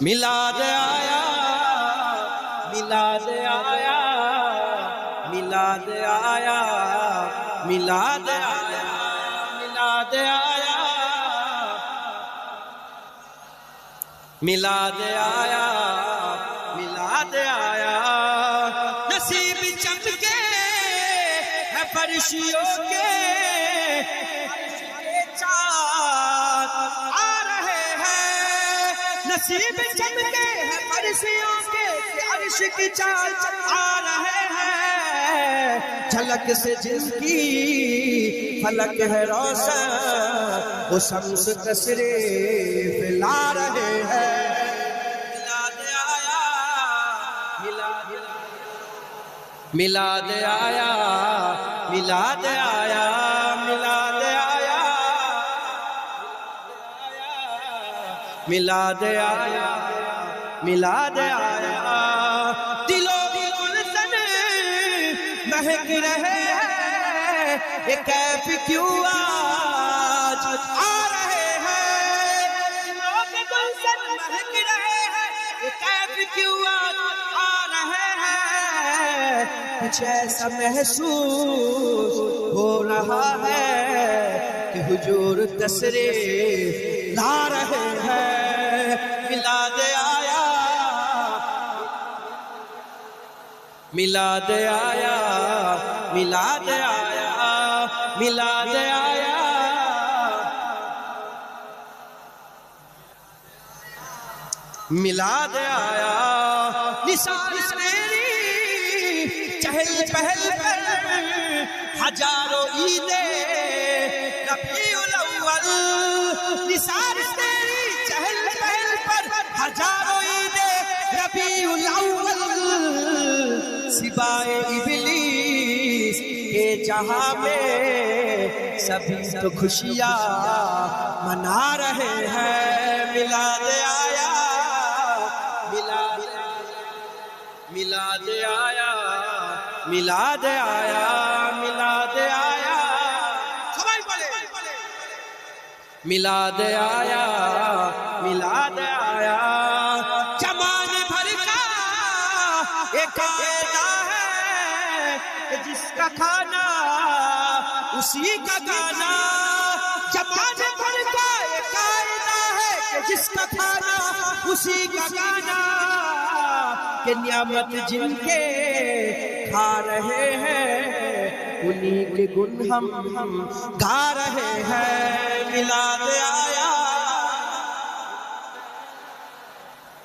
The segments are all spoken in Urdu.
ملاد آیا ملا ملاد آیا ملا ملاد آیا ملا ملاد آیا ملاد آیا ملاد آیا ملا ملاد آیا۔ نصیب چمکے ہے فرشیوں کے نصیب چمکے ہیں پرسیوں کے عرش کی چال چل آ رہے ہیں جھلک سے جس کی فلک ہے روشن، وہ سمس کسرے فلا رہے ہیں۔ ملاد آیا ملاد آیا۔ ملا دے آیا ملا دے آیا دلوں گلشن مہک رہے ہیں۔ یہ کیف کیوں آج آ رہے ہیں؟ دلوں کی گلسن مہک رہے ہیں۔ یہ کیف کیوں آج آ رہے ہیں؟ کچھ ایسا محسوس ہو رہا ہے کہ حجور تسریف لا رہے ملا ملاد آیا۔ ملا ملاد آیا۔ ملا ملاد آیا۔ ملا ملاد آیا۔ ملا ملاد آیا۔ نثار میری چہل پہل پہل ہزاروں عیدیں ربیع الاول، نثار میری جاؤ عید ربیع الاول سوائے ابلیس کے جہاں میں سبھی تو خوشیاں منا رہے ہیں۔ ملا دے آیا ملا دے آیا ملا دے آیا ملا دے آیا۔ ملا دے آیا ملا دے آیا ملا دے آیا۔ جس کا کھانا، اسی کا گانا جمانے پر کا کائنا ہے کہ جس کا کھانا، اسی کا گانا کہ نعمت جن کے کھا رہے ہیں، انہی کے گن ہم ہم گا رہے ہیں۔ ملاد آیا۔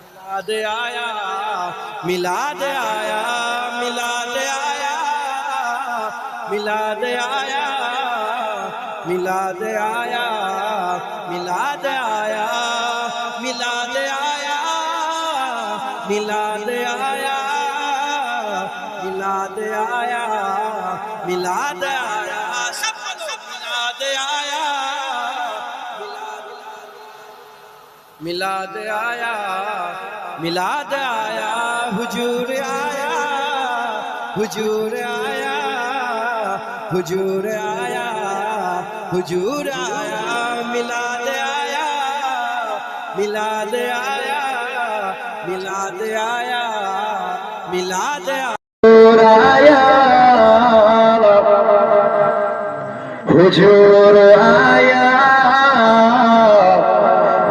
ملاد آیا۔ ملاد آیا۔ ملاد ملا دے آیا ملا دے آیا ملا دے آیا ملا دے آیا ملا دے آیا ملا دے آیا ملا دے آیا ملا دے آیا ملاد آیا ملا دے آیا حجور آیا حجور آیا হুজুর আয়া হুজুর আয়া, মিলাদ আয়া মিলাদ আয়া মিলাদ আয়া মিলাদ আয়া। হুজুর আয়া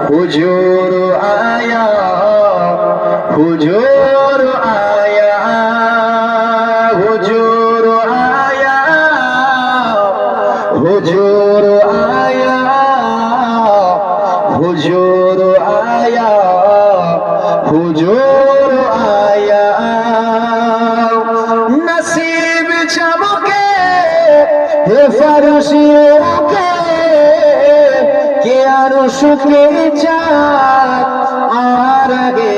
হুজুর আয়া, হুজুর হুজুর আয়া হুজুর আয়া হুজুর আয়া। নসিব চমকে হে ফারুশি ওকে, কে আর সুখে চাঁদ আর আগে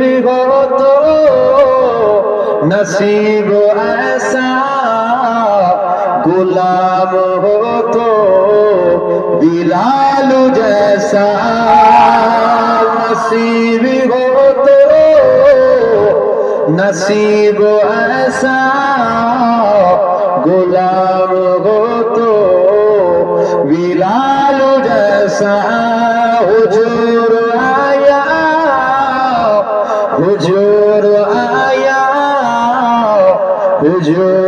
ہو تو نصیب ایسا گلاب ہو تو بلال جیسا نصیب ہو تو نصیب ایسا گلاب ہو تو بلال جیسا حجور Jai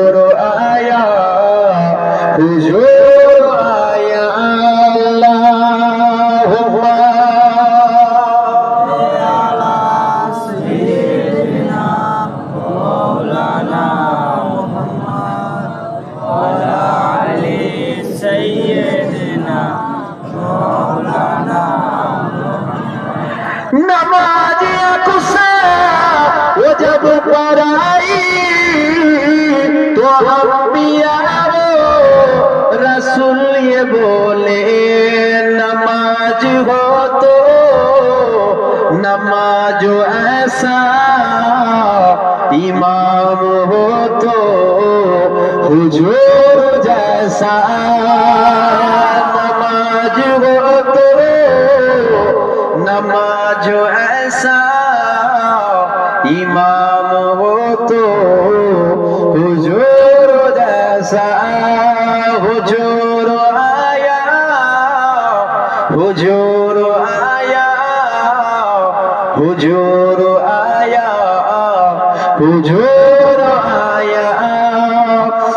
ہو تو حضور جیسا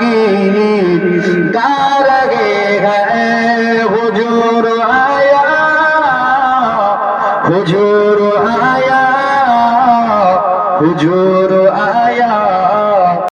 লাগে